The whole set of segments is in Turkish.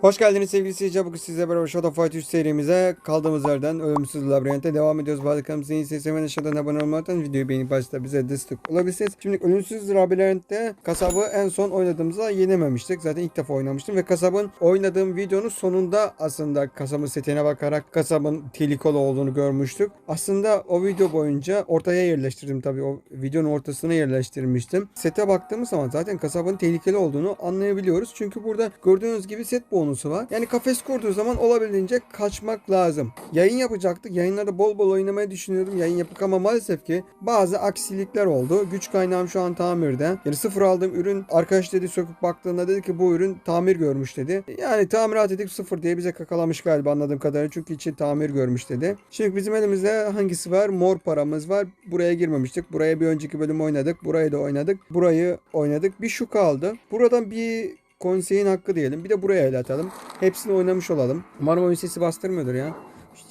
Hoş geldiniz sevgili seyirciler. Bugün sizle beraber Shadow Fight 3 serimize kaldığımız yerden Ölümsüz Labirent'e devam ediyoruz. Bu kanalımıza yeni seyirciler hemen aşağıdan abone olmaktan videoyu beğenip başta bize destek olabilirsiniz. Şimdi Ölümsüz Labirent'te kasabı en son oynadığımızda yenememiştik. Zaten ilk defa oynamıştım ve kasabın oynadığım videonun sonunda aslında kasabın setine bakarak kasabın tehlikeli olduğunu görmüştük. Aslında o video boyunca ortaya yerleştirdim tabii. O videonun ortasına yerleştirmiştim. Sete baktığımız zaman zaten kasabın tehlikeli olduğunu anlayabiliyoruz. Çünkü burada gördüğünüz gibi set bonusu var. Yani kafes kurduğu zaman olabildiğince kaçmak lazım. Yayın yapacaktık. Yayınlarda bol bol oynamayı düşünüyordum. Yayın yapıp ama maalesef ki bazı aksilikler oldu. Güç kaynağım şu an tamirde. Yani sıfır aldığım ürün arkadaş dedi söküp baktığında dedi ki bu ürün tamir görmüş dedi. Yani tamirat edip sıfır diye bize kakalamış galiba anladığım kadarıyla. Çünkü içi tamir görmüş dedi. Şimdi bizim elimizde hangisi var? Mor paramız var. Buraya girmemiştik. Buraya bir önceki bölüm oynadık. Burayı da oynadık. Burayı oynadık. Bir şu kaldı. Buradan bir konseyin hakkı diyelim. Bir de buraya el atalım. Hepsini oynamış olalım. Umarım oyun sesi bastırmıyordur ya.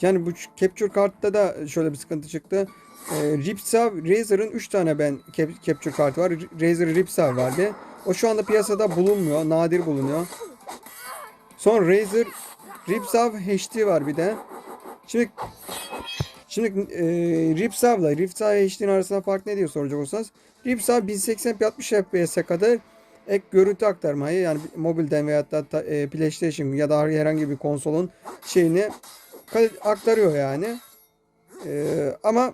Yani bu Capture kartta da şöyle bir sıkıntı çıktı. Ee, Ripsaw, Razer'ın 3 tane ben cap- Capture kartı var. Razer Ripsaw vardı. O şu anda piyasada bulunmuyor. Nadir bulunuyor. Son Razer Ripsaw HD var bir de. Şimdi Şimdi e, Ripsaw'la Ripsaw HD'nin arasında fark ne diye soracak olsanız Ripsaw 1080p 60 FPS'e kadar ek görüntü aktarmayı yani mobilden veya da e, PlayStation ya da herhangi bir konsolun şeyini aktarıyor yani. E, ama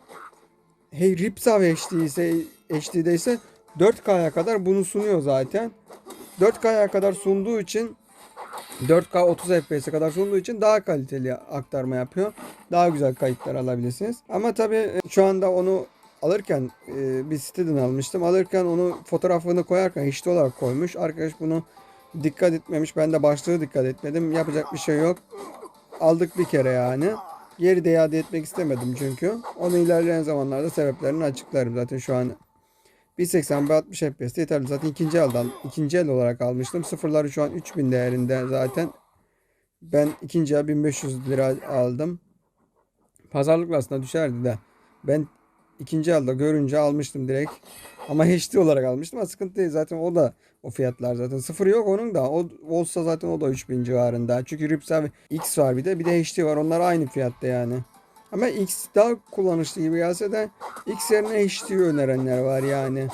hey, Ripsaw HD ise HD'de ise 4K'ya kadar bunu sunuyor zaten. 4K'ya kadar sunduğu için 4K 30 FPS'e kadar sunduğu için daha kaliteli aktarma yapıyor. Daha güzel kayıtlar alabilirsiniz. Ama tabii şu anda onu alırken e, bir siteden almıştım. Alırken onu fotoğrafını koyarken HD olarak koymuş. Arkadaş bunu dikkat etmemiş. Ben de başlığı dikkat etmedim. Yapacak bir şey yok. Aldık bir kere yani. Geri de iade etmek istemedim çünkü. Onu ilerleyen zamanlarda sebeplerini açıklarım. Zaten şu an 1.80 ve 60 FPS yeterli. Zaten ikinci elden ikinci el olarak almıştım. Sıfırları şu an 3000 değerinde zaten. Ben ikinci el 1500 lira aldım. Pazarlıkla aslında düşerdi de. Ben ikinci elde görünce almıştım direkt. Ama HD olarak almıştım. Ama sıkıntı değil. Zaten o da o fiyatlar zaten. Sıfır yok onun da. O olsa zaten o da 3000 civarında. Çünkü Ripsaw X var bir de. Bir de HD var. Onlar aynı fiyatta yani. Ama X daha kullanışlı gibi gelse de X yerine HD önerenler var yani.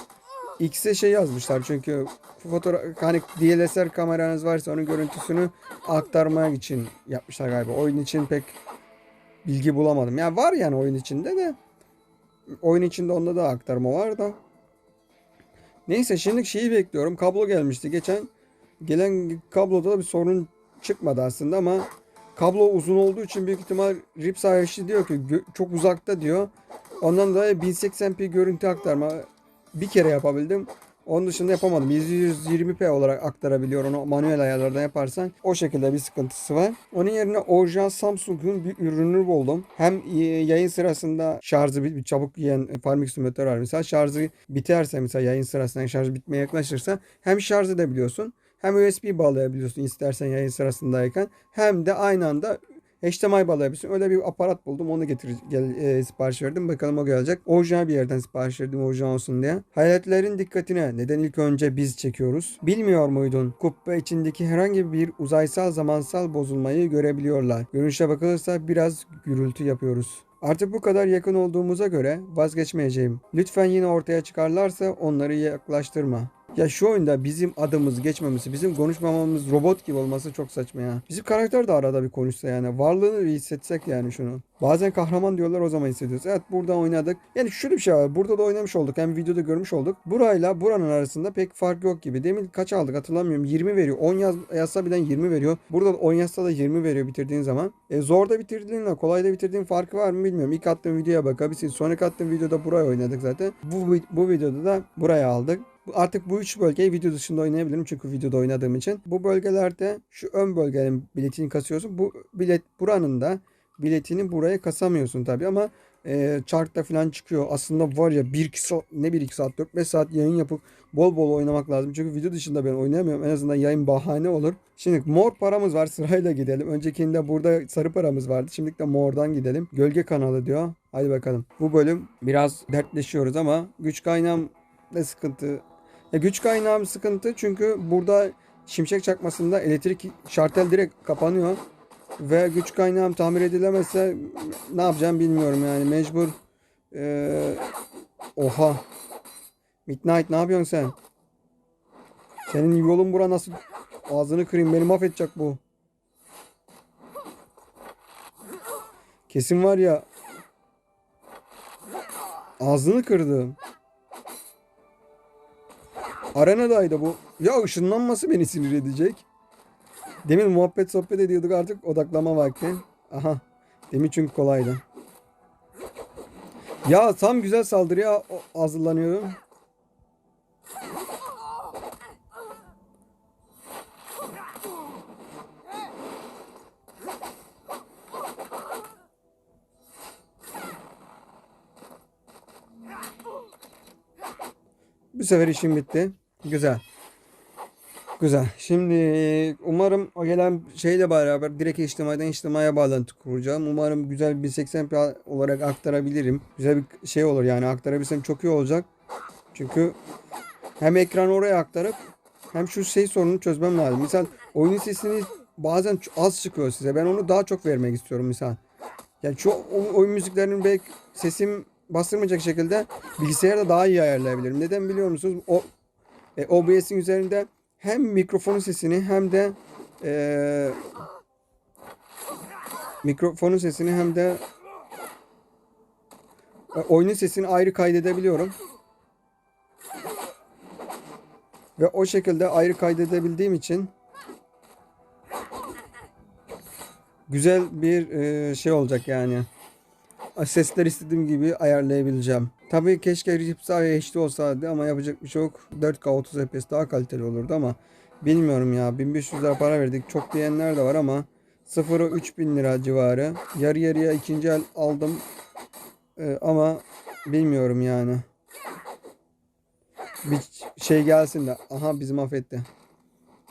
X'e şey yazmışlar çünkü fotoğraf hani DSLR kameranız varsa onun görüntüsünü aktarmak için yapmışlar galiba. Oyun için pek bilgi bulamadım. Yani var yani oyun içinde de oyun içinde onda da aktarma var da. Neyse şimdi şeyi bekliyorum. Kablo gelmişti geçen. Gelen kabloda da bir sorun çıkmadı aslında ama kablo uzun olduğu için büyük ihtimal Ripsaw HD diyor ki çok uzakta diyor. Ondan dolayı 1080p görüntü aktarma bir kere yapabildim. Onun dışında yapamadım. 120p olarak aktarabiliyor onu manuel ayarlardan yaparsan. O şekilde bir sıkıntısı var. Onun yerine orijinal Samsung'un bir ürünü buldum. Hem e, yayın sırasında şarjı bir, bir çabuk yiyen farming simülatör var. Mesela şarjı biterse mesela yayın sırasında şarj bitmeye yaklaşırsa hem şarj edebiliyorsun hem USB bağlayabiliyorsun istersen yayın sırasındayken hem de aynı anda HDMI bağlayabiliyorsun. Öyle bir aparat buldum. Onu getir gel, e, sipariş verdim. Bakalım o gelecek. Orijinal bir yerden sipariş verdim orijinal olsun diye. Hayaletlerin dikkatine neden ilk önce biz çekiyoruz? Bilmiyor muydun? Kubbe içindeki herhangi bir uzaysal zamansal bozulmayı görebiliyorlar. Görünüşe bakılırsa biraz gürültü yapıyoruz. Artık bu kadar yakın olduğumuza göre vazgeçmeyeceğim. Lütfen yine ortaya çıkarlarsa onları yaklaştırma. Ya şu oyunda bizim adımız geçmemesi, bizim konuşmamamız robot gibi olması çok saçma ya. Bizim karakter de arada bir konuşsa yani. Varlığını bir hissetsek yani şunu. Bazen kahraman diyorlar o zaman hissediyoruz. Evet burada oynadık. Yani şöyle bir şey var. Burada da oynamış olduk. Hem videoda görmüş olduk. Burayla buranın arasında pek fark yok gibi. Demin kaç aldık hatırlamıyorum. 20 veriyor. 10 yaz, yazsa birden 20 veriyor. Burada da 10 yazsa da 20 veriyor bitirdiğin zaman. E, zorda bitirdiğinle kolayda bitirdiğin farkı var mı bilmiyorum. İlk attığım videoya bakabilirsiniz. Sonraki attığım videoda buraya oynadık zaten. Bu, bu videoda da buraya aldık. Artık bu üç bölgeyi video dışında oynayabilirim çünkü videoda oynadığım için. Bu bölgelerde şu ön bölgenin biletini kasıyorsun. Bu bilet buranın da biletini buraya kasamıyorsun tabi ama e, chartta falan çıkıyor. Aslında var ya 1 saat ne 1-2 saat 4-5 saat yayın yapıp bol bol oynamak lazım. Çünkü video dışında ben oynayamıyorum. En azından yayın bahane olur. Şimdi mor paramız var sırayla gidelim. Öncekinde burada sarı paramız vardı. Şimdi de mordan gidelim. Gölge kanalı diyor. Hadi bakalım. Bu bölüm biraz dertleşiyoruz ama güç kaynağım ne sıkıntı. Ya güç kaynağım sıkıntı çünkü burada şimşek çakmasında elektrik şartel direkt kapanıyor. Ve güç kaynağım tamir edilemezse ne yapacağım bilmiyorum yani mecbur. Ee, oha. Midnight ne yapıyorsun sen? Senin yolun bura nasıl? Ağzını kırayım beni mahvedecek bu. Kesin var ya. Ağzını kırdı. Arenadaydı bu. Ya ışınlanması beni sinir edecek. Demin muhabbet sohbet ediyorduk artık odaklama vakti. Aha. Demin çünkü kolaydı. Ya tam güzel saldırıya hazırlanıyorum. Bu sefer işim bitti. Güzel. Güzel. Şimdi umarım o gelen şeyle beraber direkt HDMI'den HDMI'ye bağlantı kuracağım. Umarım güzel bir 80p olarak aktarabilirim. Güzel bir şey olur yani aktarabilsem çok iyi olacak. Çünkü hem ekranı oraya aktarıp hem şu şey sorununu çözmem lazım. Misal oyunun sesini bazen az çıkıyor size. Ben onu daha çok vermek istiyorum misal. Yani şu oyun müziklerinin belki sesim bastırmayacak şekilde bilgisayarda daha iyi ayarlayabilirim. Neden biliyor musunuz? O e, OBS'in üzerinde hem mikrofonun sesini hem de e, mikrofonun sesini hem de e, oyunun sesini ayrı kaydedebiliyorum. Ve o şekilde ayrı kaydedebildiğim için güzel bir e, şey olacak yani. Sesler istediğim gibi ayarlayabileceğim. Tabii keşke Ripsai HD olsaydı ama yapacak bir şey yok. 4K 30 FPS daha kaliteli olurdu ama bilmiyorum ya. 1500 lira para verdik. Çok diyenler de var ama sıfırı 3000 lira civarı. Yarı yarıya ikinci el aldım. Ee, ama bilmiyorum yani. Bir şey gelsin de. Aha bizi mahvetti.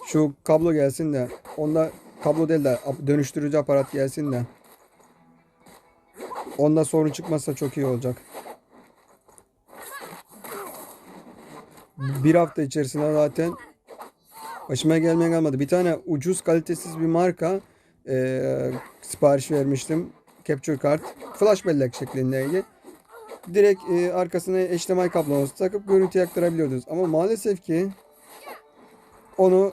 Şu kablo gelsin de. Onda kablo değil de dönüştürücü aparat gelsin de. Onda sorun çıkmazsa çok iyi olacak. Bir hafta içerisinde zaten başıma gelmeyen kalmadı. Bir tane ucuz kalitesiz bir marka eee, sipariş vermiştim. Capture kart. Flash bellek şeklindeydi. Direkt eee, arkasına HDMI kablosu takıp görüntü aktarabiliyordunuz. Ama maalesef ki onu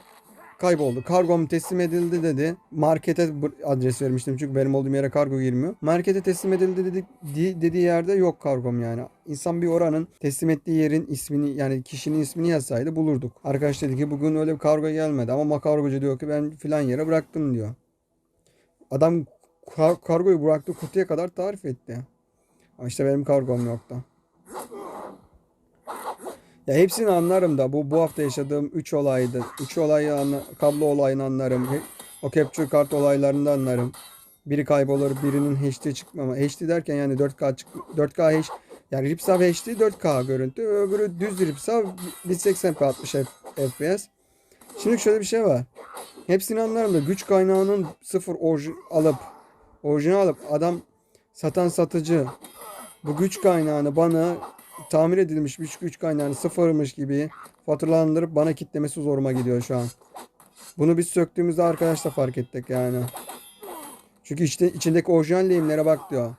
kayboldu. Kargom teslim edildi dedi. Markete adres vermiştim çünkü benim olduğum yere kargo girmiyor. Markete teslim edildi dedik di- dediği yerde yok kargom yani. İnsan bir oranın teslim ettiği yerin ismini yani kişinin ismini yazsaydı bulurduk. Arkadaş dedi ki bugün öyle bir kargo gelmedi ama kargocu diyor ki ben filan yere bıraktım diyor. Adam kar- kargoyu bıraktığı kutuya kadar tarif etti. Ama işte benim kargom yoktu. Ya hepsini anlarım da bu bu hafta yaşadığım 3 olaydı. 3 olayı anla, kablo olayını anlarım. O capture kart olaylarını anlarım. Biri kaybolur, birinin HD çıkmama. HD derken yani 4K çık 4K H yani Ripsav HD 4K görüntü. Öbürü düz Ripsav 1080p 60 F- FPS. Şimdi şöyle bir şey var. Hepsini anlarım da güç kaynağının sıfır orji alıp orijinal alıp adam satan satıcı bu güç kaynağını bana tamir edilmiş bir güç kaynağını sıfırmış gibi faturalandırıp bana kitlemesi zoruma gidiyor şu an. Bunu biz söktüğümüzde arkadaşla fark ettik yani. Çünkü işte içindeki orijinal lehimlere bak diyor.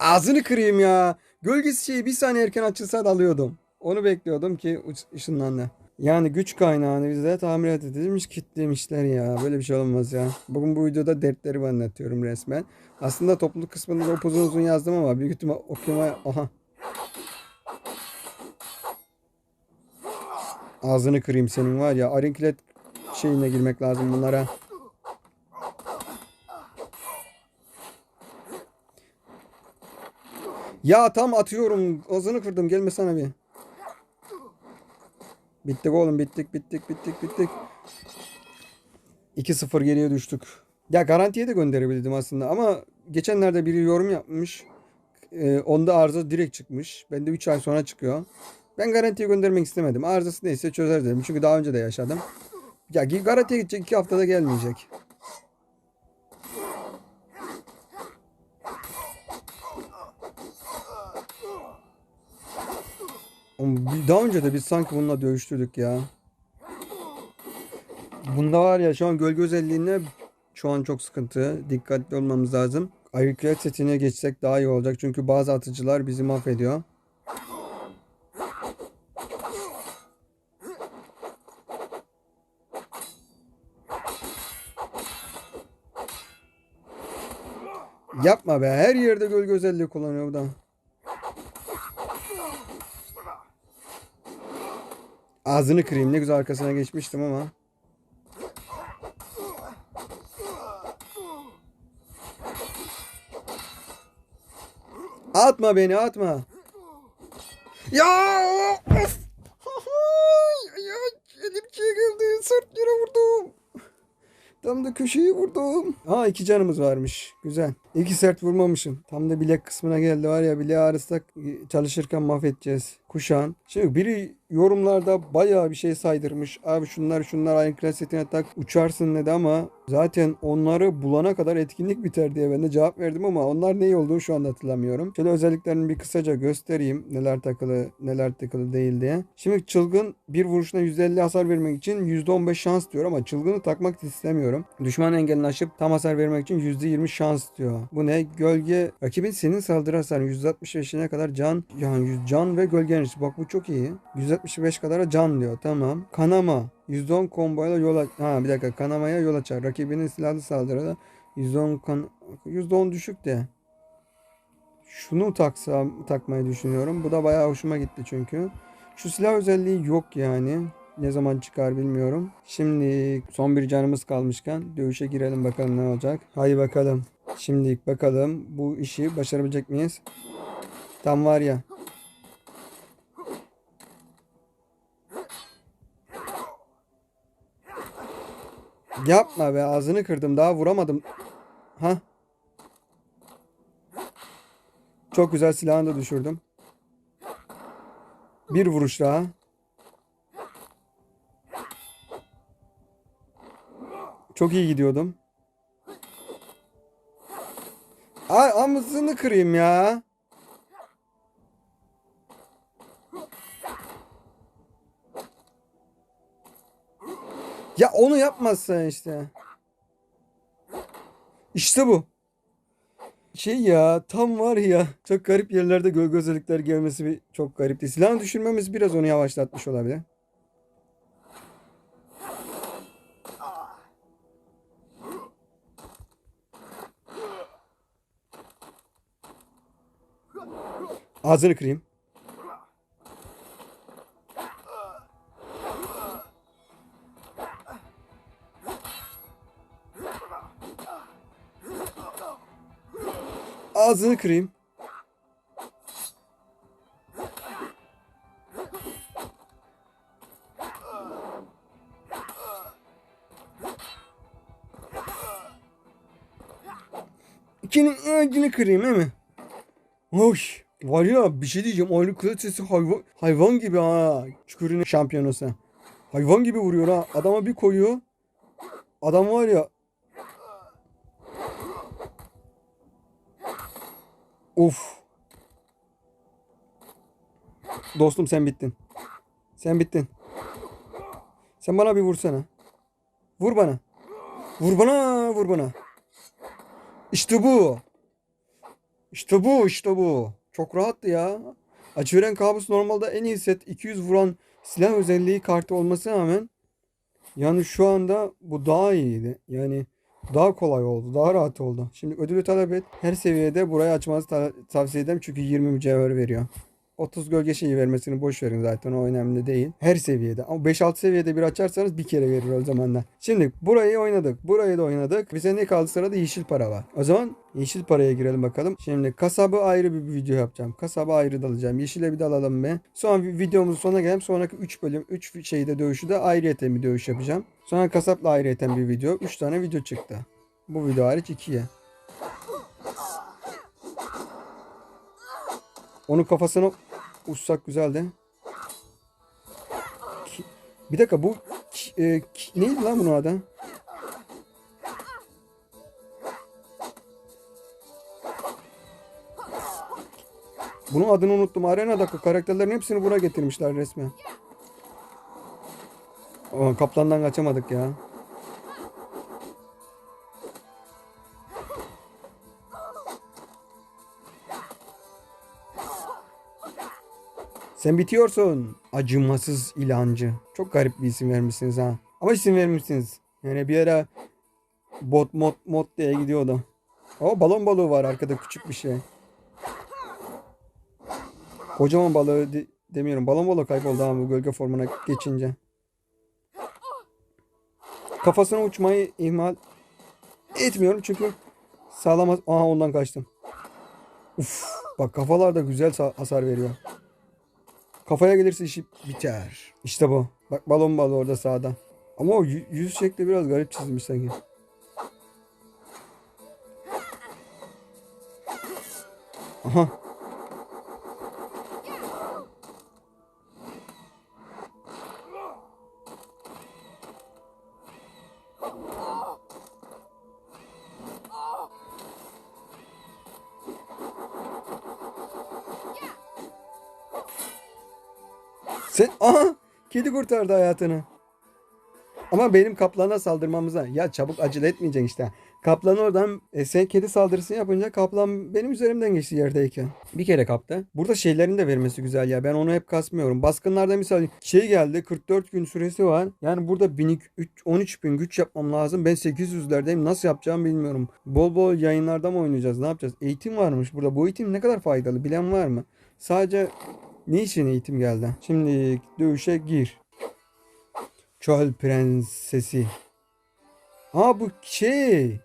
Ağzını kırayım ya. Gölgesi şeyi bir saniye erken açılsa da alıyordum. Onu bekliyordum ki ışınlandı. Yani güç kaynağını bize tamir edilmiş kitlemişler ya. Böyle bir şey olmaz ya. Bugün bu videoda dertlerimi anlatıyorum resmen. Aslında topluluk kısmında da upuzun uzun yazdım ama büyük ihtimal okuma... Aha. Ağzını kırayım senin var ya. Arinklet şeyine girmek lazım bunlara. Ya tam atıyorum. Ağzını kırdım. Gelme sana bir. Bittik oğlum. Bittik bittik bittik bittik. 2-0 geriye düştük. Ya garantiye de gönderebildim aslında ama geçenlerde biri yorum yapmış. Ee, onda arıza direkt çıkmış. Bende 3 ay sonra çıkıyor. Ben garantiye göndermek istemedim. Arızası neyse çözer dedim. Çünkü daha önce de yaşadım. Ya garantiye gidecek 2 haftada gelmeyecek. Daha önce de biz sanki bununla dövüştürdük ya. Bunda var ya şu an gölge özelliğine şu an çok sıkıntı. Dikkatli olmamız lazım. Ayrıklet setine geçsek daha iyi olacak. Çünkü bazı atıcılar bizi mahvediyor. Yapma be. Her yerde gölge özelliği kullanıyor bu da. Ağzını kırayım. Ne güzel arkasına geçmiştim ama. Atma beni atma. Ya of. ya elim çekildi. Sırt yere vurdum. Tam da köşeyi vurdum. Ha iki canımız varmış. Güzel. İki sert vurmamışım. Tam da bilek kısmına geldi var ya bileği ağrısak çalışırken mahvedeceğiz. Kuşağın. Şimdi biri yorumlarda bayağı bir şey saydırmış. Abi şunlar şunlar aynı klasetine tak uçarsın dedi ama zaten onları bulana kadar etkinlik biter diye ben de cevap verdim ama onlar ne olduğunu şu anda hatırlamıyorum. Şöyle özelliklerini bir kısaca göstereyim. Neler takılı neler takılı değil diye. Şimdi çılgın bir vuruşuna %50 hasar vermek için %15 şans diyor ama çılgını takmak istemiyorum. Düşman engelini aşıp tam hasar vermek için %20 şans diyor. Bu ne? Gölge rakibin senin saldırı hasarı %65'ine kadar can yani can ve gölge enerjisi. Bak bu çok iyi. %65 kadar can diyor. Tamam. Kanama. %10 komboyla yol aç. Ha bir dakika. Kanamaya yol açar. Rakibinin silahlı saldırıda %10 kan %10 düşük de. Şunu taksam takmayı düşünüyorum. Bu da bayağı hoşuma gitti çünkü. Şu silah özelliği yok yani. Ne zaman çıkar bilmiyorum. Şimdi son bir canımız kalmışken dövüşe girelim bakalım ne olacak. Haydi bakalım. Şimdilik bakalım bu işi başarabilecek miyiz? Tam var ya. Yapma be ağzını kırdım daha vuramadım. Ha? Çok güzel silahını da düşürdüm. Bir vuruş daha. Çok iyi gidiyordum. Ay amısını kırayım ya. Onu yapmazsan işte. İşte bu. Şey ya tam var ya çok garip yerlerde gölge özellikler gelmesi bir çok garipti. Silahını düşürmemiz biraz onu yavaşlatmış olabilir. Ağzını kırayım. Ağzını kırayım. İkinin ağzını kırayım değil mi? Hoş. Var ya bir şey diyeceğim. Aynı kılıç sesi hayvan, hayvan gibi ha. Çükürünün şampiyonusu. Hayvan gibi vuruyor ha. Adama bir koyuyor. Adam var ya. Of. Dostum sen bittin. Sen bittin. Sen bana bir vursana. Vur bana. Vur bana, vur bana. İşte bu. İşte bu, işte bu. Çok rahattı ya. Açıveren kabus normalde en iyi set 200 vuran silah özelliği kartı olmasına rağmen yani şu anda bu daha iyiydi. Yani daha kolay oldu, daha rahat oldu. Şimdi ödülü talep et. Her seviyede burayı açmanızı ta- tavsiye ederim çünkü 20 mücevher veriyor. 30 gölge şeyi vermesini boş verin zaten o önemli değil. Her seviyede ama 5-6 seviyede bir açarsanız bir kere verir o zaman da. Şimdi burayı oynadık. Burayı da oynadık. Bize ne kaldı sırada yeşil para var. O zaman yeşil paraya girelim bakalım. Şimdi kasabı ayrı bir video yapacağım. Kasabı ayrı dalacağım. Yeşile bir dalalım be. Sonra vi- videomuzun sonuna gelelim. Sonraki 3 bölüm 3 şeyde dövüşü de ayrıyeten bir dövüş yapacağım. Sonra kasapla ayrıyeten bir video. 3 tane video çıktı. Bu video hariç 2'ye. Onun kafasını uçsak güzeldi. Bir dakika bu e, neydi lan bunun adı? Bunun adını unuttum. Arenadaki karakterlerin hepsini buna getirmişler resmen. Kaplandan kaçamadık ya. Sen bitiyorsun. Acımasız ilancı. Çok garip bir isim vermişsiniz ha. Ama isim vermişsiniz. Yani bir ara bot mod mod diye gidiyordu. O balon balığı var arkada küçük bir şey. Kocaman balığı de- demiyorum. Balon balığı kayboldu ama bu gölge formuna geçince. Kafasına uçmayı ihmal etmiyorum çünkü sağlam has- Aha ondan kaçtım. Uf, bak kafalar da güzel sa- hasar veriyor. Kafaya gelirse işi biter. İşte bu. Bak balon balığı orada sağda. Ama o yü- yüz şekli biraz garip çizilmiş sanki. Aha. Kedi kurtardı hayatını. Ama benim kaplana saldırmamıza ya çabuk acele etmeyeceksin işte. Kaplan oradan e, sen kedi saldırısını yapınca kaplan benim üzerimden geçti yerdeyken. Bir kere kaptı. Burada şeylerin de vermesi güzel ya. Ben onu hep kasmıyorum. Baskınlarda misal şey geldi 44 gün süresi var. Yani burada 13 bin güç yapmam lazım. Ben 800'lerdeyim. Nasıl yapacağımı bilmiyorum. Bol bol yayınlarda mı oynayacağız? Ne yapacağız? Eğitim varmış burada. Bu eğitim ne kadar faydalı? Bilen var mı? Sadece ne için eğitim geldi? Şimdi dövüşe gir. Çöl prensesi. Aa bu şey.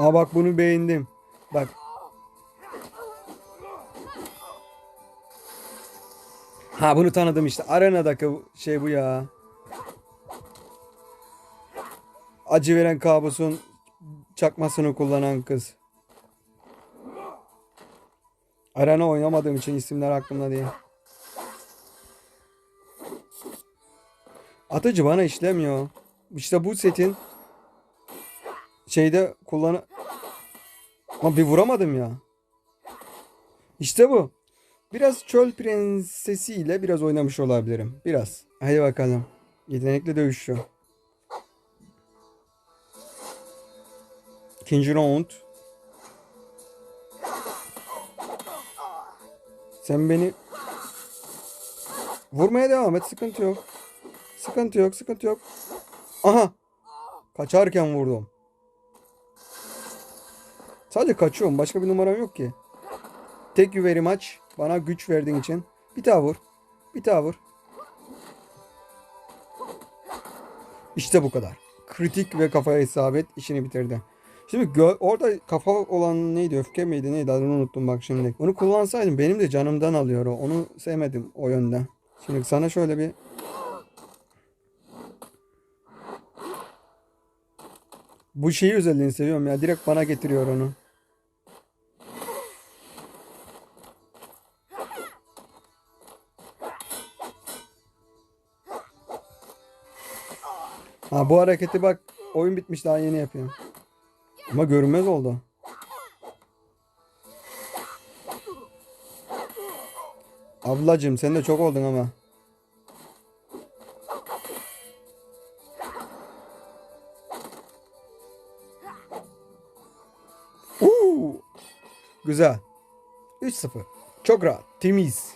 Aa bak bunu beğendim. Bak. Ha bunu tanıdım işte. Arenadaki şey bu ya. Acı veren kabusun çakmasını kullanan kız. Arena oynamadığım için isimler aklımda değil. Atıcı bana işlemiyor. İşte bu setin şeyde kullan ama bir vuramadım ya. İşte bu. Biraz çöl prensesi ile biraz oynamış olabilirim. Biraz. Hadi bakalım. Yetenekli dövüşçü. İkinci round. Sen beni vurmaya devam et. Sıkıntı yok. Sıkıntı yok. Sıkıntı yok. Aha. Kaçarken vurdum. Sadece kaçıyorum. Başka bir numaram yok ki. You very much. Bana güç verdiğin için. Bir daha vur. Bir daha vur. İşte bu kadar. Kritik ve kafaya isabet işini bitirdi. Şimdi orada kafa olan neydi? Öfke miydi? Neydi? Adını unuttum bak şimdi. Onu kullansaydım benim de canımdan alıyor o. Onu sevmedim o yönden. Şimdi sana şöyle bir Bu şeyi özelliğini seviyorum ya. Direkt bana getiriyor onu. Ha bu hareketi bak oyun bitmiş daha yeni yapıyor. Ama görünmez oldu. Ablacım sen de çok oldun ama. Uuu. Güzel. 3-0. Çok rahat. Temiz.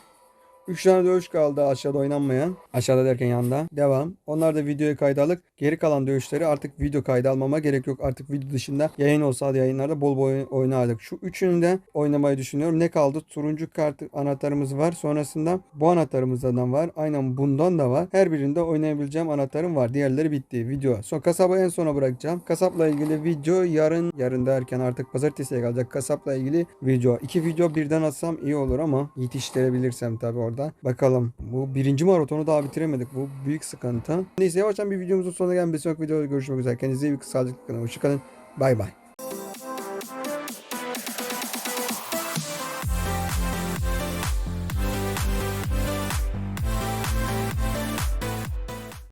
3 tane dövüş kaldı aşağıda oynanmayan. Aşağıda derken yanında. Devam. Onlar da videoya kayda alıp Geri kalan dövüşleri artık video kaydı almama gerek yok. Artık video dışında yayın olsaydı yayınlarda bol bol oynardık. Şu üçünü de oynamayı düşünüyorum. Ne kaldı? Turuncu kart anahtarımız var. Sonrasında bu anahtarımızdan var. Aynen bundan da var. Her birinde oynayabileceğim anahtarım var. Diğerleri bitti. Video. Son kasabı en sona bırakacağım. Kasapla ilgili video yarın yarın derken artık pazartesiye kalacak. Kasapla ilgili video. İki video birden atsam iyi olur ama yetiştirebilirsem tabi orada. Bakalım. Bu birinci maratonu daha bitiremedik. Bu büyük sıkıntı. Neyse yavaştan bir videomuzun sonuna gelin. Bir sonraki videoda görüşmek üzere. Kendinize iyi. Sağlıcakla kalın. Hoşçakalın. Bay bay.